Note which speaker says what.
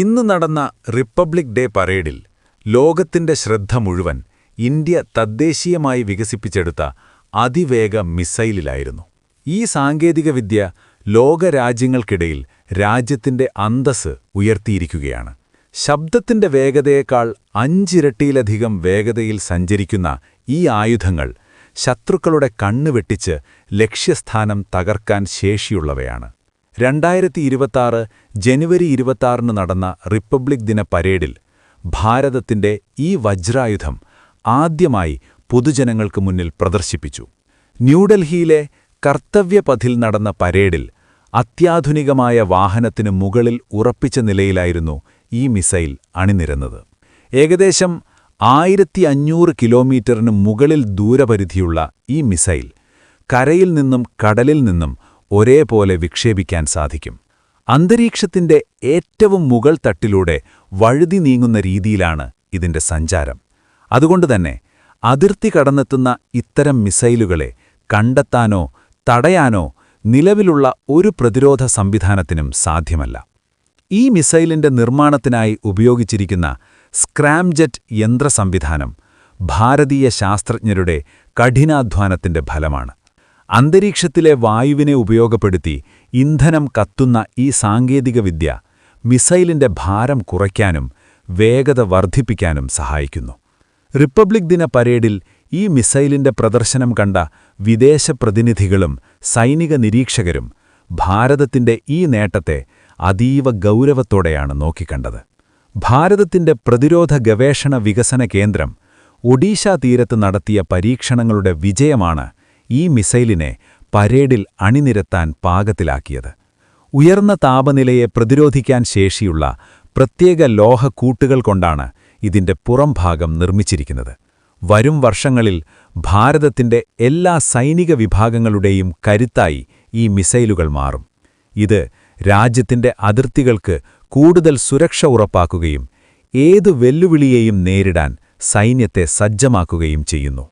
Speaker 1: ഇന്ന് നടന്ന republic day പരേഡിൽ ലോകത്തിന്റെ ശ്രദ്ധ മുഴുവൻ ഇന്ത്യ തദ്ദേശീയമായി വികസിപ്പിച്ചെടുത്ത അതിവേഗ മിസൈലിലായിരുന്നു ഈ സാങ്കേതികവിദ്യ ലോകരാജ്യങ്ങൾക്കിടയിൽ രാജ്യത്തിന്റെ അന്തസ് ഉയർത്തിയിരിക്കുകയാണ് ശബ്ദത്തിന്റെ വേഗതയേക്കാൾ അഞ്ചിരട്ടിയിലധികം വേഗതയിൽ സഞ്ചരിക്കുന്ന ഈ ആയുധങ്ങൾ ശത്രുക്കളുടെ കണ്ണുവെട്ടിച്ച് ലക്ഷ്യസ്ഥാനം തകർക്കാൻ ശേഷിയുള്ളവയാണ് രണ്ടായിരത്തി ഇരുപത്താറ് ജനുവരി ഇരുപത്താറിന് നടന്ന റിപ്പബ്ലിക് ദിന പരേഡിൽ ഭാരതത്തിന്റെ ഈ വജ്രായുധം ആദ്യമായി പൊതുജനങ്ങൾക്ക് മുന്നിൽ പ്രദർശിപ്പിച്ചു ന്യൂഡൽഹിയിലെ കർത്തവ്യപഥിൽ നടന്ന പരേഡിൽ അത്യാധുനികമായ വാഹനത്തിനു മുകളിൽ ഉറപ്പിച്ച നിലയിലായിരുന്നു ഈ മിസൈൽ അണിനിരന്നത് ഏകദേശം ആയിരത്തി അഞ്ഞൂറ് കിലോമീറ്ററിന് മുകളിൽ ദൂരപരിധിയുള്ള ഈ മിസൈൽ കരയിൽ നിന്നും കടലിൽ നിന്നും ഒരേപോലെ വിക്ഷേപിക്കാൻ സാധിക്കും അന്തരീക്ഷത്തിന്റെ ഏറ്റവും മുകൾ തട്ടിലൂടെ വഴുതി നീങ്ങുന്ന രീതിയിലാണ് ഇതിന്റെ സഞ്ചാരം അതുകൊണ്ടുതന്നെ അതിർത്തി കടന്നെത്തുന്ന ഇത്തരം മിസൈലുകളെ കണ്ടെത്താനോ തടയാനോ നിലവിലുള്ള ഒരു പ്രതിരോധ സംവിധാനത്തിനും സാധ്യമല്ല ഈ മിസൈലിന്റെ നിർമ്മാണത്തിനായി ഉപയോഗിച്ചിരിക്കുന്ന സ്ക്രാംജെറ്റ് യന്ത്രസംവിധാനം ഭാരതീയ ശാസ്ത്രജ്ഞരുടെ കഠിനാധ്വാനത്തിന്റെ ഫലമാണ് അന്തരീക്ഷത്തിലെ വായുവിനെ ഉപയോഗപ്പെടുത്തി ഇന്ധനം കത്തുന്ന ഈ സാങ്കേതികവിദ്യ മിസൈലിന്റെ ഭാരം കുറയ്ക്കാനും വേഗത വർദ്ധിപ്പിക്കാനും സഹായിക്കുന്നു റിപ്പബ്ലിക് ദിന പരേഡിൽ ഈ മിസൈലിന്റെ പ്രദർശനം കണ്ട വിദേശ പ്രതിനിധികളും സൈനിക നിരീക്ഷകരും ഭാരതത്തിന്റെ ഈ നേട്ടത്തെ അതീവ ഗൗരവത്തോടെയാണ് നോക്കിക്കണ്ടത് ഭാരതത്തിന്റെ പ്രതിരോധ ഗവേഷണ വികസന കേന്ദ്രം ഒഡീഷ തീരത്ത് നടത്തിയ പരീക്ഷണങ്ങളുടെ വിജയമാണ് ഈ മിസൈലിനെ പരേഡിൽ അണിനിരത്താൻ പാകത്തിലാക്കിയത് ഉയർന്ന താപനിലയെ പ്രതിരോധിക്കാൻ ശേഷിയുള്ള പ്രത്യേക ലോഹക്കൂട്ടുകൾ കൊണ്ടാണ് ഇതിന്റെ പുറംഭാഗം നിർമ്മിച്ചിരിക്കുന്നത് വരും വർഷങ്ങളിൽ ഭാരതത്തിന്റെ എല്ലാ സൈനിക വിഭാഗങ്ങളുടെയും കരുത്തായി ഈ മിസൈലുകൾ മാറും ഇത് രാജ്യത്തിന്റെ അതിർത്തികൾക്ക് കൂടുതൽ സുരക്ഷ ഉറപ്പാക്കുകയും ഏതു വെല്ലുവിളിയെയും നേരിടാൻ സൈന്യത്തെ സജ്ജമാക്കുകയും ചെയ്യുന്നു